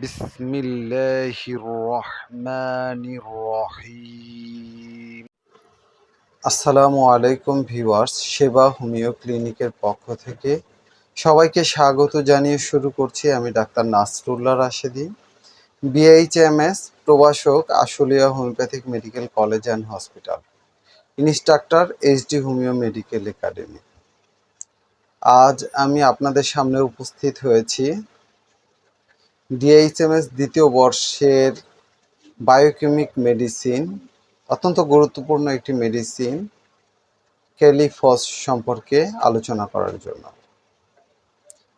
বিসমিল্লাহির রহমানির রহিম আসসালামু আলাইকুম ভিউয়ার্স, সেবা হোমিও ক্লিনিকের পক্ষ থেকে সবাইকে স্বাগত জানিয়ে শুরু করছি আমি doctor Nasrullah Rashedi BHMS প্রবাসক Ashulia homeopathic medical college and hospital, instructor HD homeo medical academy. আজ আমি আপনাদের সামনে উপস্থিত হয়েছি ডিএইচএমএস দ্বিতীয় বর্ষের বায়োকেমিক মেডিসিন অত্যন্ত গুরুত্বপূর্ণ একটি মেডিসিন ক্যালিফস সম্পর্কে আলোচনা করার জন্য।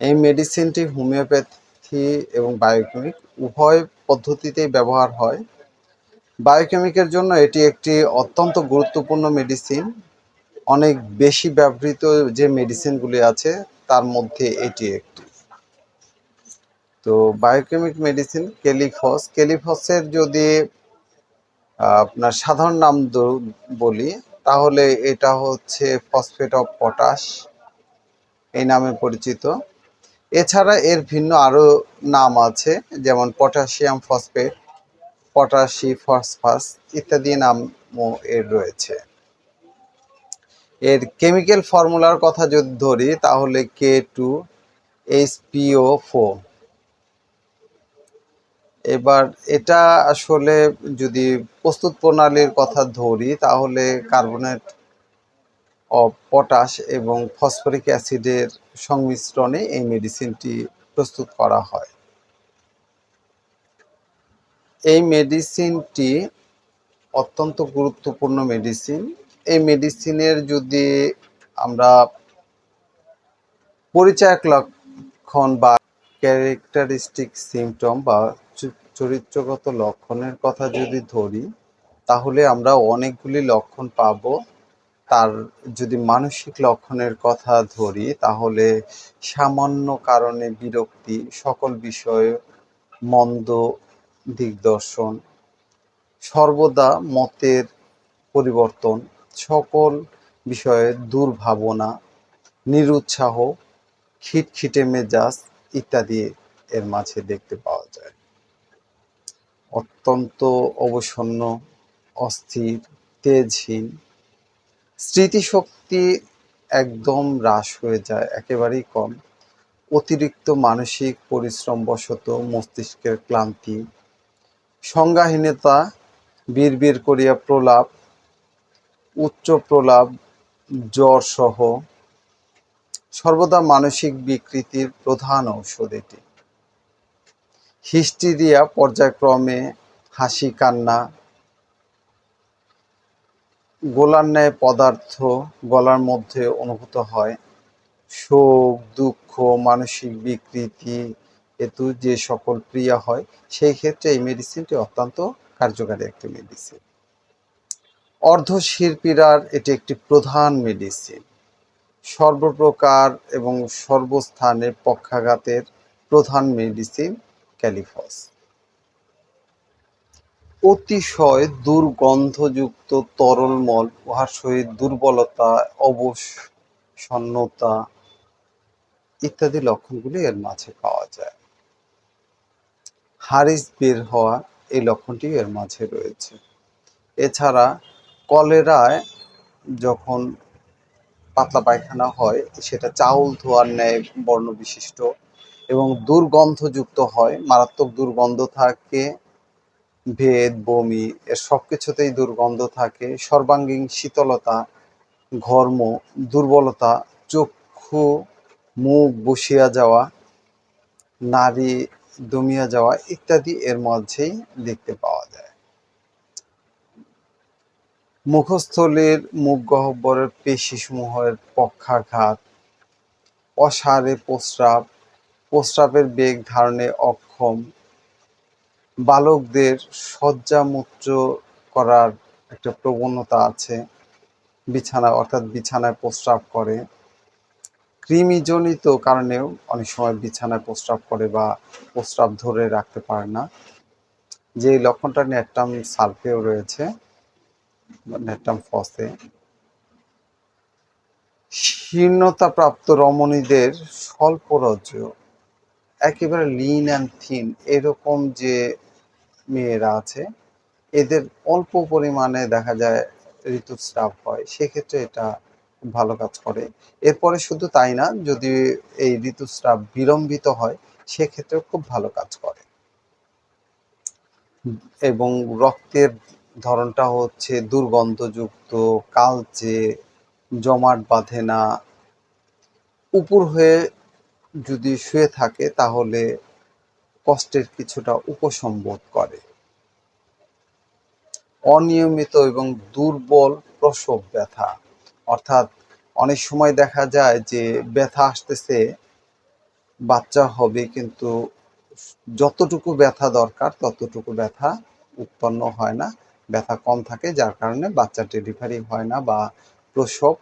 এই মেডিসিনটি হোমিওপ্যাথি এবং বায়োকেমিক উভয় পদ্ধতিতেই ব্যবহার হয়। বায়োকেমিকের জন্য এটি একটি অত্যন্ত গুরুত্বপূর্ণ মেডিসিন অনেক বেশি ব্যবহৃত যে মেডিসিনগুলি আছে, তার মধ্যে এটি একটি। তো বায়োকেমিক মেডিসিন কেলিফস কেলিফসের যদি আপনার সাধারণ নাম বলি, তাহলে এটা হচ্ছে ফসফেট অফ পটাশ এই নামে পরিচিত। এছাড়া এর ভিন্ন আরও নাম আছে, যেমন পটাশিয়াম ফসফেট পটাশি ফসফাস ইত্যাদি নামও এর রয়েছে। এর কেমিক্যাল ফর্মুলার কথা যদি ধরি, তাহলে K two H HPO four এবার এটা আসলে যদি প্রস্তুত প্রণালীর কথা ধরি, তাহলে কার্বনেট অফ পটাশ এবং ফসফরিক অ্যাসিডের সংমিশ্রণে এই মেডিসিনটি প্রস্তুত করা হয়। এই মেডিসিনটি অত্যন্ত গুরুত্বপূর্ণ মেডিসিন। এই মেডিসিনের যদি আমরা পরিচায়ক লক্ষণ বা ক্যারেক্টারিস্টিক সিমটম বা চরিত্রগত লক্ষণের কথা যদি ধরি, তাহলে আমরা অনেকগুলি লক্ষণ পাব। তার যদি মানসিক লক্ষণের কথা ধরি, তাহলে সামান্য কারণে বিরক্তি, সকল বিষয়ে মন্দ দিগদর্শন, সর্বদা মতের পরিবর্তন, সকল বিষয়ে দুর্ভাবনা, নিরুৎসাহ, খিটখিটে মেজাজ ইত্যাদি এর মাঝে দেখতে পাওয়া অত্যন্ত অবসন্ন, অস্থির, তেজহীন। স্মৃতিশক্তি একদম হ্রাস হয়ে যায়, একেবারেই কম। অতিরিক্ত মানসিক পরিশ্রম বশত মস্তিষ্কের ক্লান্তি। সংজ্ঞাহীনতা, বিড়বিড় করিয়া প্রলাপ, উচ্চ প্রলাপ, জ্বর সহ সর্বদা মানসিক বিকৃতির প্রধান ঔষধ এটি। হিস্টিরিয়া পর্যায়ক্রমে হাসি, কান্না গোলার ন্যায় পদার্থ গলার মধ্যে অনুভূত হয়। শোক, দুঃখ, মানসিক বিকৃতি হেতু যে সকল ক্রিয়া হয়, সেই ক্ষেত্রে এই মেডিসিনটি অত্যন্ত কার্যকারী একটি মেডিসিন অর্ধশিল্পীরার এটি একটি প্রধান মেডিসিন সর্বপ্রকার এবং সর্বস্থানের পক্ষাঘাতের প্রধান মেডিসিন ক্যালিফস। অতিশয় দুর্গন্ধযুক্ত তরল মল উহার সহিত দুর্বলতা, অবসন্নতা ইত্যাদি লক্ষণগুলি এর মাঝে পাওয়া যায়। হারিস বের হওয়া এই লক্ষণটি এর মাঝে রয়েছে। এছাড়া কলেরায় যখন পাতলা পায়খানা হয়, সেটা চাউল ধোয়ার ন্যায় বর্ণ বিশিষ্ট এবং দুর্গন্ধযুক্ত হয়। মারাত্মক দুর্গন্ধ থাকে, ভেদ, বমি এর সব কিছুতেই দুর্গন্ধ থাকে। সর্বাঙ্গীন শীতলতা, ঘর্ম, দুর্বলতা, চক্ষু, মুখ বসিয়া যাওয়া নারী দমিয়া যাওয়া ইত্যাদি এর মধ্যেই দেখতে পাওয়া যায়। মুখস্থলের মুখ গহ্বরের পেশিসমূহের পক্ষাঘাত অসারে প্রস্রাব প্রস্রাবের বেগ ধারণে অক্ষম। বালকদের শয্যামূত্র করার একটা প্রবণতা আছে। বিছানা অর্থাৎ বিছানায় প্রস্রাব করে। কৃমিজনিত কারণেও অনেক সময় বিছানায় প্রস্রাব করে বা প্রস্রাব ধরে রাখতে পারে না। যে লক্ষণটা ন্যাট্রাম সালফেও রয়েছে ন্যাট্রাম ফসে। শীর্ণতাপ্রাপ্ত রমণীদের স্বল্পরজ্জ একেবারে লিন অ্যান্ড থিন এরকম যে মেয়েরা আছে, এদের অল্প পরিমাণে দেখা যায় ঋতুস্রাব হয়, সেক্ষেত্রে এটা ভালো কাজ করে। এরপরে শুধু তাই না, যদি এই ঋতুস্রাব বিলম্বিত হয়, সেক্ষেত্রেও খুব ভালো কাজ করে। এবং রক্তের ধরনটা হচ্ছে দুর্গন্ধযুক্ত, কালচে, জমাট বাঁধে না, উপর হয়ে যদি শুয়ে থাকে, তাহলে কষ্টের কিছুটা উপশম বোধ করে। অনিয়মিত এবং দুর্বল প্রসব ব্যথা। অর্থাৎ অনেক সময় দেখা যায় যে, ব্যথা আসতেছে, বাচ্চা হবে, কিন্তু যতটুকু ব্যথা দরকার, ততটুকু ব্যথা উৎপন্ন হয় না। ব্যথা কম থাকে, যার কারণে বাচ্চা ডেলিভারি হয় না বা প্রসব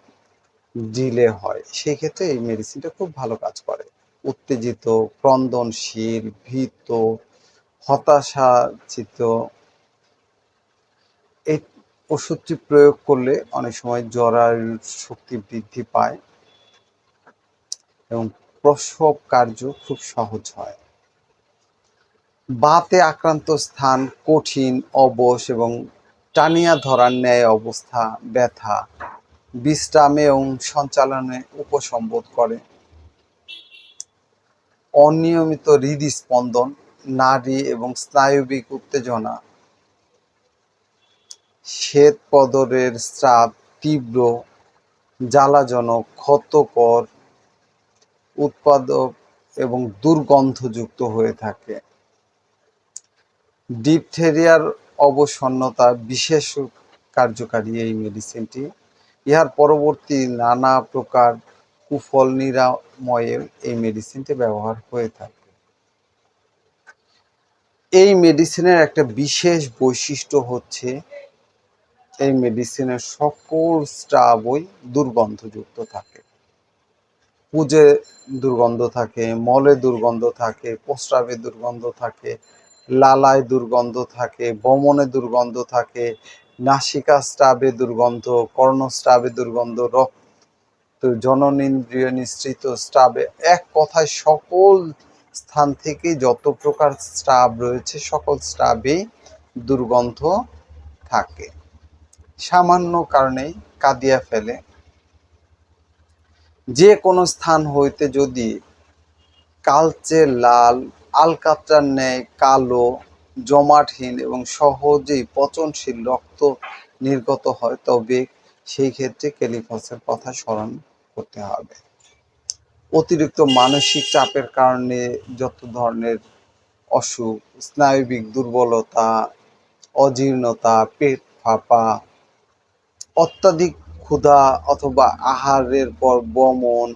ডিলে হয়। সেই ক্ষেত্রে এই মেডিসিনটা খুব ভালো কাজ করে। উত্তেজিত, ক্রন্দনশীল, ভীত, হতাশাচিত। এই ওষুধটি প্রয়োগ করলে অনেক সময় জরায়ুর শক্তি বৃদ্ধি পায় এবং প্রসব কার্য খুব সহজ হয়। বাতে আক্রান্ত স্থান কঠিন, অবশ এবং টানিয়া ধরার ন্যায় অবস্থা ব্যথা, বিশ্রামে এবং সঞ্চালনে উপসম্বোধ করে। অনিয়মিত হৃদস্পন্দন, নারী এবং স্নায়বিক উত্তেজনা। শ্বেত পদরের স্রাব তীব্র, জ্বালাজনক, ক্ষতকর, উৎপাদক এবং দুর্গন্ধযুক্ত হয়ে থাকে। ডিপথেরিয়ার অবসন্নতা বিশেষ কার্যকারী এই মেডিসিনটি ইহার পরবর্তী নানা প্রকার কুফল নিরাময়ে এই মেডিসিনটি ব্যবহার হয়ে থাকে। এই মেডিসিনের একটা বিশেষ বৈশিষ্ট্য হচ্ছে, এই মেডিসিনের সকল স্টাবই দুর্গন্ধযুক্ত থাকে। পুজে দুর্গন্ধ থাকে মলে দুর্গন্ধ থাকে প্রস্রাবে দুর্গন্ধ থাকে, লালায় দুর্গন্ধ থাকে বমনে দুর্গন্ধ থাকে, নাসিকা স্টাবে দুর্গন্ধ কর্ণস্টাবে দুর্গন্ধ, রক্ত জননেন্দ্রিয় নিঃসৃত স্টাবে এক কথায় সকল স্থান থেকে যত প্রকার স্টাব রয়েছে, সকল স্টাবেই দুর্গন্ধ থাকে। সামান্য কারণেই কাঁদিয়া ফেলে। যে কোনো স্থান হইতে যদি কালচে লাল আলকাত্রার ন্যায় কালো, জমাটহীন এবং সহজেই পচনশীল রক্ত নির্গত হয়, তবে সেই ক্ষেত্রে ক্যালিফসের কথা স্মরণ করতে হবে। অতিরিক্ত মানসিক চাপের কারণে যত ধরনের অসুখ, স্নায়বিক দুর্বলতা, অজীর্ণতা, পেট ফাঁপা, অত্যাধিক ক্ষুধা অথবা আহারের পর বমন,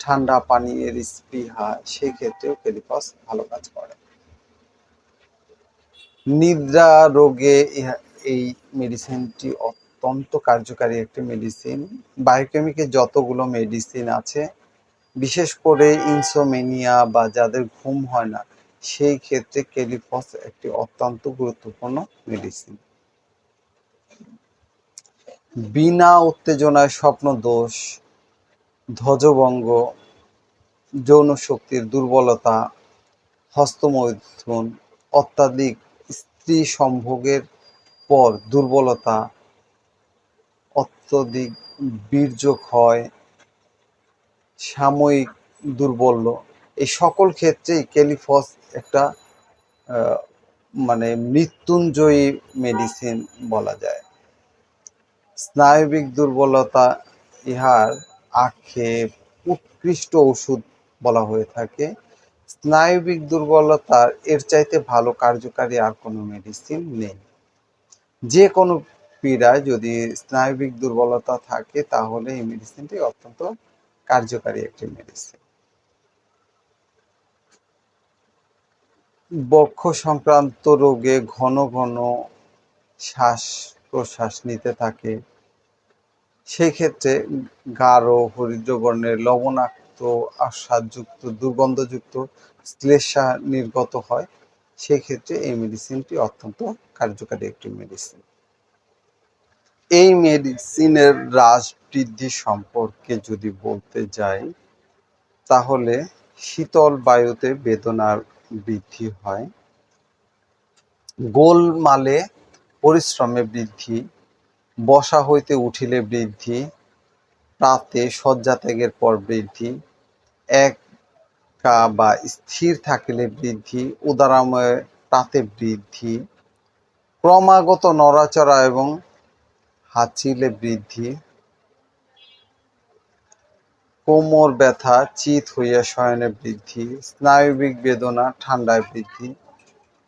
ঠান্ডা পানীয়ের স্পৃহা, সেক্ষেত্রেও পেরিপাস ভালো কাজ করে। নিদ্রা রোগে এই মেডিসিনটি অত্যন্ত কার্যকারী একটি মেডিসিন বায়োকেমিকের যতগুলো মেডিসিন আছে, বিশেষ করে ইনসোমেনিয়া বা যাদের ঘুম হয় না, সেই ক্ষেত্রে কেলিফস একটি অত্যন্ত গুরুত্বপূর্ণ মেডিসিন বিনা উত্তেজনায় স্বপ্ন দোষ, ধ্বজভঙ্গ, যৌন শক্তির দুর্বলতা, হস্তমৈথুন, অত্যাধিক স্ত্রী সম্ভোগের পর দুর্বলতা অত্যধিক বীর্য ক্ষয় সাময়িক দুর্বল্য এই সকল ক্ষেত্রেই ক্যালিফস একটা মানে মৃত্যুঞ্জয়ী মেডিসিন বলা যায়। স্নায়বিক দুর্বলতা ইহার আক্ষেপ, উৎকৃষ্ট ওষুধ বলা হয়ে থাকে। স্নায়বিক দুর্বলতার এর চাইতে ভালো কার্যকারী আর কোনো মেডিসিন নেই। যে কোনো পীড়ায় যদি স্নায়বিক দুর্বলতা থাকে, তাহলে এই মেডিসিনটি অত্যন্ত কার্যকারী একটি মেডিসিন বক্ষ সংক্রান্ত রোগে ঘন ঘন শ্বাস প্রশ্বাস নিতে থাকে। সেই ক্ষেত্রে গাঢ় হরিদ্রবর্ণের লবণাক্ত আশ্বাদযুক্ত দুর্গন্ধযুক্ত শ্লেষা নির্গত হয়। সেই ক্ষেত্রে এই মেডিসিনটি অত্যন্ত কার্যকারী একটি মেডিসিন এই মেডিসিনের হ্রাস বৃদ্ধি সম্পর্কে যদি বলতে যাই, তাহলে শীতল বায়ুতে বেদনার বৃদ্ধি হয়। গোলমালে পরিশ্রমে বৃদ্ধি, বসা হইতে উঠিলে বৃদ্ধি প্রাতে শয্যা ত্যাগের পর বৃদ্ধি, একা বা স্থির থাকিলে বৃদ্ধি, উদারাময় প্রাতে বৃদ্ধি, ক্রমাগত নড়াচড়া এবং হাঁচিলে বৃদ্ধি। কোমর ব্যথা, চিত হইয়া শয়নে বৃদ্ধি, স্নায়বিক বেদনা, ঠান্ডায় বৃদ্ধি,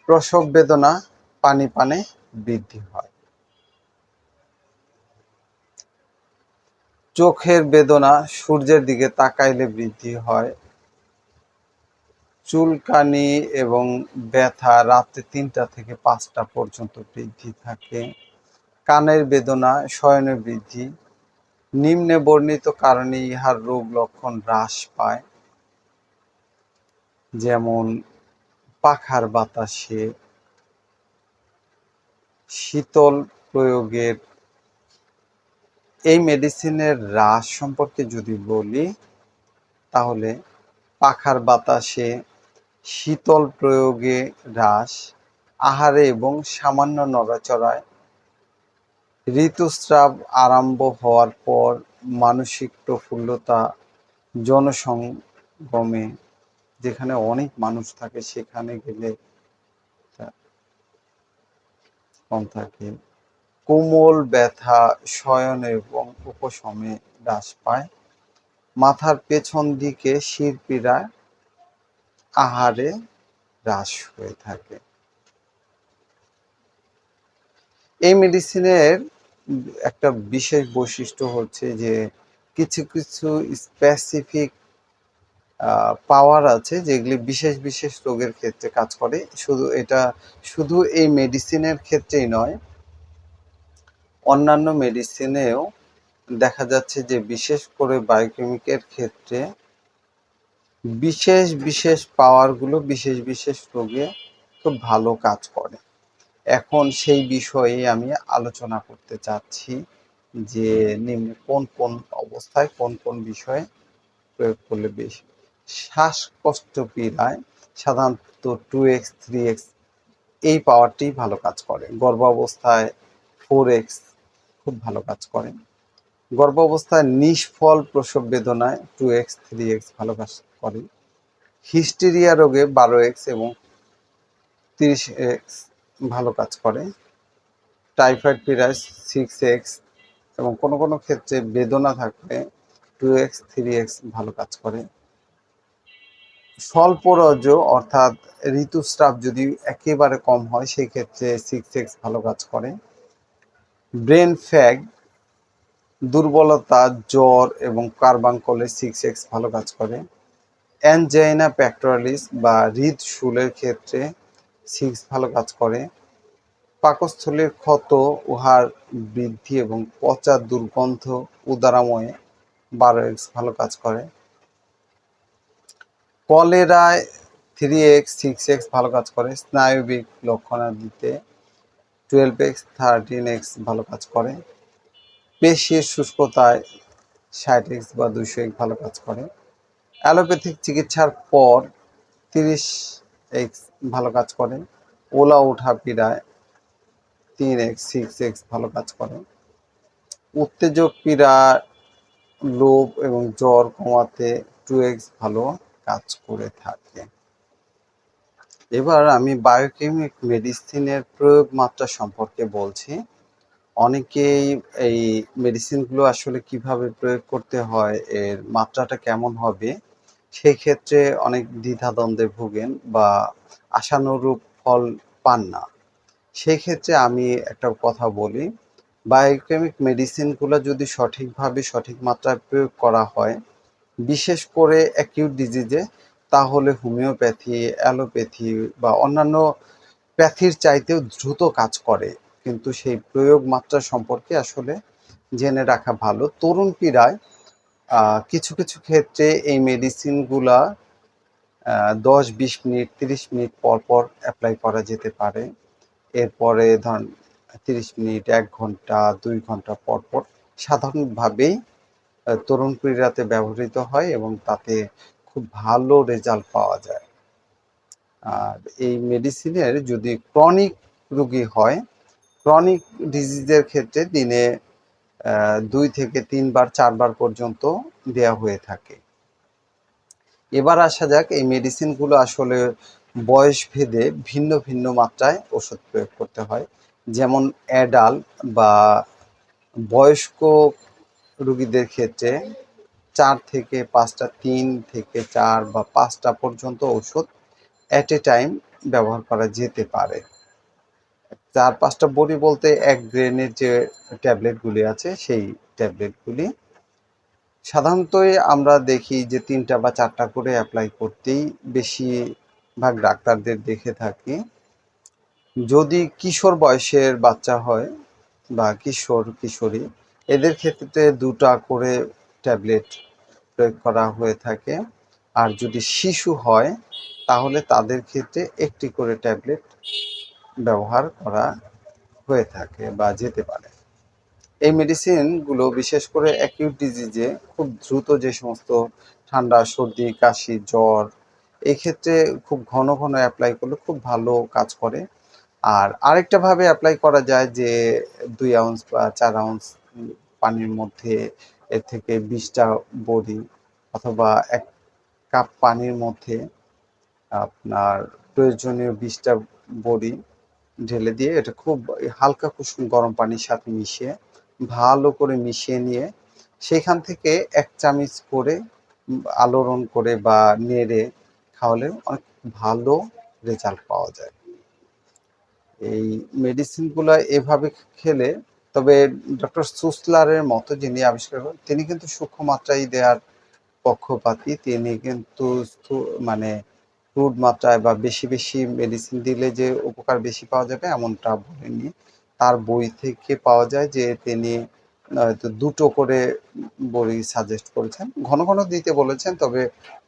প্রসব বেদনা, পানি পানে বৃদ্ধি হয়। চোখের বেদনা সূর্যের দিকে তাকাইলে বৃদ্ধি হয়। চুলকানি এবং ব্যথা রাতে তিনটা থেকে পাঁচটা পর্যন্ত বৃদ্ধি থাকে। কানের বেদনা শয়নে বৃদ্ধি নিম্নে বর্ণিত কারণে ইহার রোগ লক্ষণ হ্রাস পায়। যেমন, পাখার বাতাসে শীতল প্রয়োগের এই মেডিসিনের হ্রাস সম্পর্কে যদি বলি, তাহলে পাখার বাতাসে শীতল প্রয়োগে হ্রাস, আহারে এবং সামান্য নড়াচড়ায় ঋতুস্রাব আরম্ভ হওয়ার পর মানসিক প্রফুল্লতা জনসঙ্গমে যেখানে অনেক মানুষ থাকে, সেখানে গেলে কম থাকে। কোমল ব্যথা, শয়ন এবং উপশমে হ্রাস পায়। মাথার পেছন দিকে শিরপীড়া আহারে হ্রাস হয়ে থাকে। এই মেডিসিনের একটা বিশেষ বৈশিষ্ট্য হচ্ছে যে কিছু কিছু স্পেসিফিক পাওয়ার আছে যেগুলি বিশেষ বিশেষ রোগের ক্ষেত্রে কাজ করে। শুধু এটা, শুধু এই মেডিসিনের ক্ষেত্রেই নয়, অন্যান্য মেডিসিনেও দেখা যাচ্ছে যে বিশেষ করে বায়োকেমিকের ক্ষেত্রে বিশেষ বিশেষ পাওয়ারগুলো বিশেষ বিশেষ রোগে খুব ভালো কাজ করে। এখন সেই বিষয়ে আমি আলোচনা করতে চাচ্ছি যে নিম্নে কোন কোন অবস্থায় কোন কোন বিষয়ে প্রয়োগ করলে বেশি। শ্বাসকষ্ট পীড়ায় সাধারণত টু এক্স, থ্রি এক্স এই পাওয়ারটি ভালো কাজ করে। গর্ভাবস্থায় ফোর এক্স খুব ভালো কাজ করে। গর্ভাবস্থায় নিষ্ফল প্রসব বেদনায় টু এক্স, থ্রি এক্স ভালো কাজ করে। হিস্টেরিয়া রোগে বারো এক্স এবং তিরিশ এক্স ভালো কাজ করে। টাইফয়েড পিরাস সিক্স এক্স এবং কোনো কোনো ক্ষেত্রে বেদনা থাকলে টু এক্স থ্রি এক্স ভালো কাজ করে। স্বল্প রজ অর্থাৎ ঋতুস্রাব যদি একেবারে কম হয় সেই ক্ষেত্রে সিক্স এক্স ভালো কাজ করে। ব্রেন ফ্যাগ, দুর্বলতা, জ্বর এবং কার্বাঙ্কলে সিক্স এক্স ভালো কাজ করে। অ্যানজাইনা প্যাক্টোরালিস বা হৃদশুলের ক্ষেত্রে সিক্স ভালো কাজ করে। পাকস্থলীর ক্ষত, উহার বৃদ্ধি এবং পচা দুর্গন্ধ, উদারাময়ে, বারো এক্স ভালো কাজ করে। কলেরায় থ্রি এক্স, সিক্স এক্স ভালো কাজ করে। স্নায়বিক লক্ষণাদিতে টুয়েলভ এক্স, থার্টিন এক্স ভালো কাজ করে। পেশির শুষ্কতায় ষাট এক্স বা দুশো এক্স ভালো কাজ করে। অ্যালোপ্যাথিক চিকিৎসার পর তিরিশ এক্স ভালো কাজ করে। ওলা ওঠা পীড়ায় তিন এক্স সিক্স এক্স ভালো কাজ করে। উত্তেজক পীড়া, লোভ এবং জ্বর কমাতে টু এক্স ভালো কাজ করে থাকে। এবার আমি বায়োকেমিক মেডিসিনের প্রয়োগ মাত্রা সম্পর্কে বলছি। অনেকেই এই মেডিসিনগুলো আসলে কীভাবে প্রয়োগ করতে হয়, এর মাত্রাটা কেমন হবে সেই ক্ষেত্রে অনেক দ্বিধাদ্বন্দ্বে ভোগেন বা আশানুরূপ ফল পান না। সেই ক্ষেত্রে আমি একটা কথা বলি বায়োকেমিক মেডিসিনগুলো যদি সঠিকভাবে সঠিক মাত্রায় প্রয়োগ করা হয়, বিশেষ করে অ্যাকিউট ডিজিজে তাহলে হোমিওপ্যাথি অ্যালোপ্যাথি বা অন্যান্য প্যাথির চাইতেও দ্রুত কাজ করে। কিন্তু সেই প্রয়োগ মাত্রা সম্পর্কে আসলে জেনে রাখা ভালো। তরুণ পীড়ায় কিছু কিছু ক্ষেত্রে এই মেডিসিনগুলা দশ, বিশ মিনিট, তিরিশ মিনিট পর পর অ্যাপ্লাই করা যেতে পারে। এরপরে ধর তিরিশ মিনিট, এক ঘণ্টা, দুই ঘণ্টা পর পর সাধারণভাবেই তরুণ পীড়াতে ব্যবহৃত হয় এবং তাতে খুব ভালো রেজাল্ট পাওয়া যায়। আর এই মেডিসিনের যদি ক্রনিক রোগী হয় ক্রনিক ডিজিজের ক্ষেত্রে দিনে দুই থেকে তিনবার, চারবার পর্যন্ত দেয়া হয়ে থাকে। এবার আসা যাক, এই মেডিসিনগুলো আসলে বয়স ভেদে ভিন্ন ভিন্ন মাত্রায় ওষুধ প্রয়োগ করতে হয়। যেমন অ্যাডাল বা বয়স্ক রুগীদের ক্ষেত্রে চার থেকে পাঁচটা, তিন থেকে চার বা পাঁচটা পর্যন্ত ওষুধ অ্যাট এ টাইম ব্যবহার করা যেতে পারে। চার পাঁচটা বড়ি বলতে এক গ্রেনের যে ট্যাবলেটগুলি আছে, সেই ট্যাবলেটগুলি সাধারণতই আমরা দেখি যে তিনটা বা চারটা করে অ্যাপ্লাই করতেই বেশিরভাগ ডাক্তারদের দেখে থাকি। যদি কিশোর বয়সের বাচ্চা হয় বা কিশোর, কিশোরী, এদের ক্ষেত্রে দুটা করে ট্যাবলেট প্রয়োগ করা হয়ে থাকে। আর যদি শিশু হয়, তাহলে তাদের ক্ষেত্রে একটি করে ট্যাবলেট ব্যবহার করা হয়ে থাকে বা যেতে পারে। এই মেডিসিনগুলো বিশেষ করে অ্যাকিউট ডিজিজে খুব দ্রুত যে সমস্ত ঠান্ডা, সর্দি, কাশি, জ্বর এই ক্ষেত্রে খুব ঘন ঘন অ্যাপ্লাই করলে খুব ভালো কাজ করে। আর আরেকটা ভাবে অ্যাপ্লাই করা যায় যে দুই আউন্স বা চার আউন্স পানির মধ্যে এর থেকে বিশটা বড়ি অথবা এক কাপ পানির মধ্যে আপনার প্রয়োজনীয় বিশটা বড়ি ঢেলে দিয়ে এটা খুব হালকা কুসুম গরম পানির সাথে মিশিয়ে ভালো করে মিশিয়ে নিয়ে সেখান থেকে এক চামচ করে আলোড়ন করে বা নেড়ে খাওয়ালে অনেক ভালো রেজাল্ট পাওয়া যায়। এই মেডিসিনগুলো এভাবে খেলে তবে ডক্টর সুসলারের মতো যিনি আবিষ্কার করেন, তিনি কিন্তু সূক্ষ্ম মাত্রায় দেওয়ার পক্ষপাতী, তিনি কিন্তু মানে ক্রুড মাত্রায় বা বেশি বেশি মেডিসিন দিলে যে উপকার বেশি পাওয়া যাবে এমনটা বলেনি তার বই থেকে পাওয়া যায় যে তিনি হয়তো দুটো করে বড়ি সাজেস্ট করেছেন। ঘন ঘন দিতে বলেছেন, তবে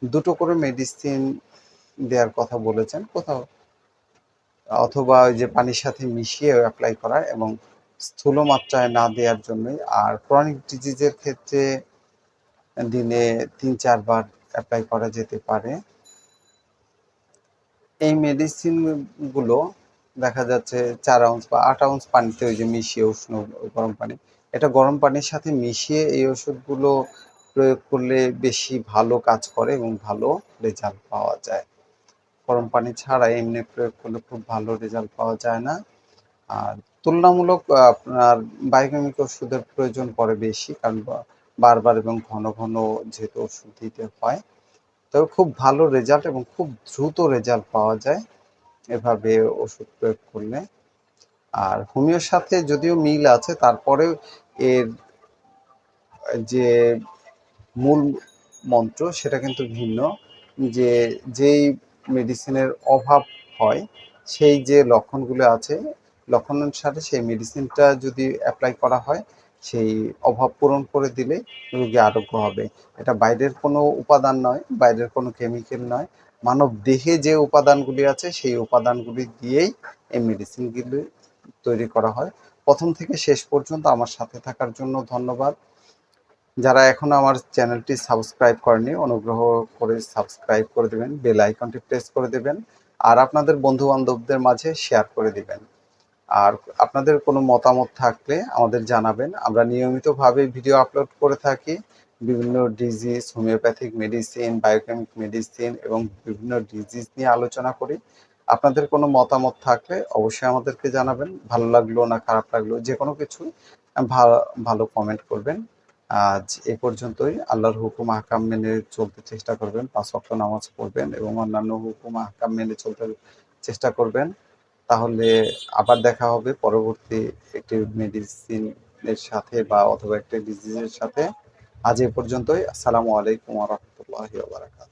দুটো করে মেডিসিন দেওয়ার কথা বলেছেন কোথাও। অথবা ওই যে পানির সাথে মিশিয়ে অ্যাপ্লাই করা এবং স্থূল মাত্রায় না দেওয়ার জন্যই। আর ক্রনিক ডিজিজের ক্ষেত্রে দিনে তিন চারবার অ্যাপ্লাই করা যেতে পারে। এই মেডিসিনগুলো দেখা যাচ্ছে চার আউন্স বা আট আউন্স পানিতে ওই যে মিশিয়ে উষ্ণ গরম পানি, এটা গরম পানির সাথে মিশিয়ে এই ওষুধগুলো প্রয়োগ করলে বেশি ভালো কাজ করে এবং ভালো রেজাল্ট পাওয়া যায়। গরম পানি ছাড়া এমনি প্রয়োগ করলে খুব ভালো রেজাল্ট পাওয়া যায় না। আর তুলনামূলক আপনার বায়োকেমিক ওষুধের প্রয়োজন পড়ে বেশি, কারণ বারবার এবং ঘন ঘন যেহেতু ওষুধ দিতে হয় তবে খুব ভালো রেজাল্ট এবং খুব দ্রুত রেজাল্ট পাওয়া যায় এভাবে ওষুধ প্রয়োগ করলে। আর হোমিওর সাথে যদিও মিল আছে, তারপরেও এর যে মূল মন্ত্র সেটা কিন্তু ভিন্ন, যে যেই মেডিসিনের অভাব হয়, সেই যে লক্ষণগুলো আছে লক্ষণ অনুসারে সেই মেডিসিনটা যদি অ্যাপ্লাই করা হয় সেই অভাব পূরণ করে দিলে রোগী আরোগ্য হবে। এটা বাইরের কোনো উপাদান নয়, বাইরের কোনো কেমিক্যাল নয়। মানব দেহে যে উপাদানগুলি আছে, সেই উপাদানগুলি দিয়েই এই মেডিসিনগুলি তৈরি করা হয়। প্রথম থেকে শেষ পর্যন্ত আমার সাথে থাকার জন্য ধন্যবাদ। যারা এখনও আমার চ্যানেলটি সাবস্ক্রাইব করেনি অনুগ্রহ করে সাবস্ক্রাইব করে দেবেন, বেল আইকনটি প্রেস করে দেবেন, আর আপনাদের বন্ধু বান্ধবদের মাঝে শেয়ার করে দিবেন। আর আপনাদের কোনো মতামত থাকলে আমাদের জানাবেন। আমরা নিয়মিতভাবে ভিডিও আপলোড করে থাকি। বিভিন্ন disease homeopathic medicine biochemic medicine এবং বিভিন্ন ডিজিজ নিয়ে আলোচনা করি। আপনাদের কোনো মতামত থাকলে অবশ্যই আমাদেরকে জানাবেন। ভালো লাগল না খারাপ লাগল, যে কোনো কিছু ভালো ভালো কমেন্ট করবেন। আজ এ পর্যন্তই। আল্লাহর হুকুম আহকাম মেনে চলতে চেষ্টা করবেন। পাঁচ ওয়াক্ত নামাজ পড়বেন এবং অন্যান্য হুকুম আহকাম মেনে চলতে চেষ্টা করবেন। তাহলে আবার দেখা হবে পরবর্তী একটি মেডিসিনের সাথে বা অথবা একটি ডিজিজের সাথে। আজ এ পর্যন্তই। আসসালামু আলাইকুম রহমতুল্লাহ ওয়া বারাকাতুহু।